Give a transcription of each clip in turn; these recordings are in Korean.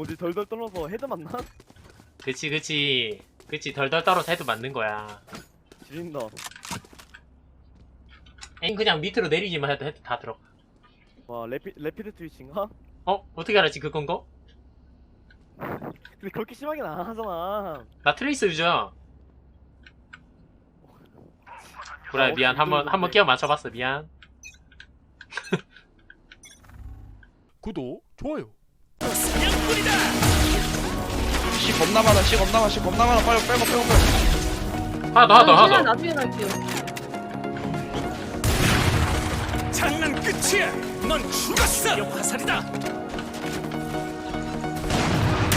어디 덜덜 떨어서 헤드 맞나? 그치 그치 그치 덜덜 떨어서 해도 맞는 거야 지린다. 엥 그냥 밑으로 내리기만 해도 해도 다 들어가 와 레피 레피드 트위치인가? 어? 어떻게 알았지 그건 거? 근데 그렇게 심하게는 안 하잖아. 나 트레이스 유저야 그래 아, 미안 혹시 한번 유튜브 한번 끼워 맞춰봤어 미안 구독, 좋아요. 씨 겁나 많아 씨 겁나 많아 씨 겁나 많아 빨리 빼고 빼고 빼고 하나 더 하나 더 아, 하나 더 나중에 갈게요. 장난 끝이야. 넌 죽었어. 충격 화살이다.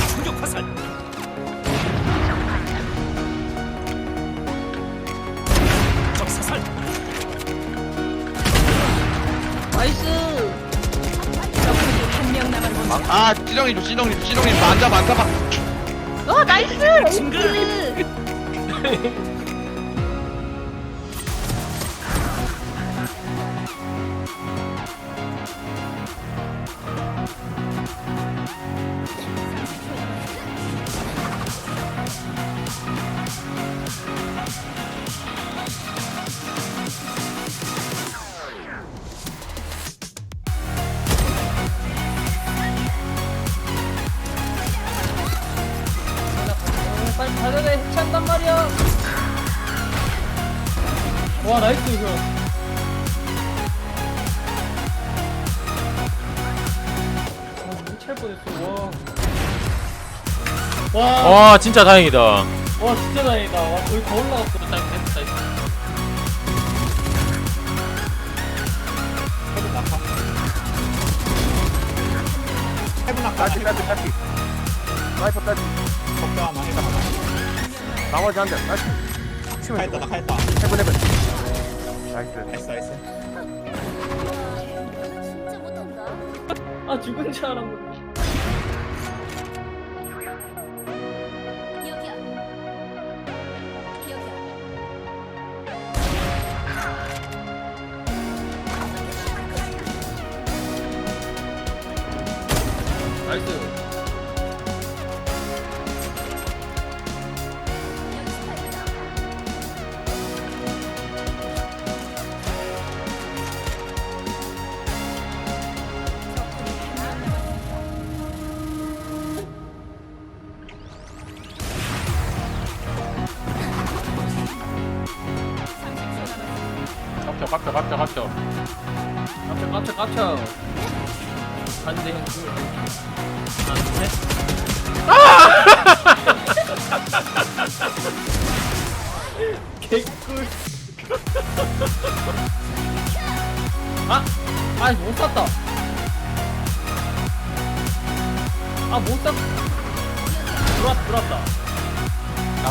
충격 화살. 적사살. 나이스. 아 찌렁이 줘 찌렁이 줘 찌렁이 줘 앉아봐 앉아봐 어, 나이스. 에이 가려다 해체한단 말이야. 와, 나이스, 이거. 아, 뻔했어, 와. 와, 와 진짜 다행이다 와, 진짜 다행이다. 와, 거의 더 올라갔어. 딱 됐다, 됐다. 따지 따지 따지. 스나이퍼 따지. 나머지 한 대. 따지. 치면 했다 나 했다 해븐 해븐. 나이스. 나이스 나이스 진짜 못한다. 아, 죽은 줄 알았는데. 여기야. 여기야. 나이스. 깝쳐 깝쳐 깝쳐 깝쳐, 깝쳐, 깝쳐. 반대. 하나, 둘, 셋. 개꿀. 아! 아, 못 쐈다. 아, 못 쐈. 들어왔다, 들어왔다. 나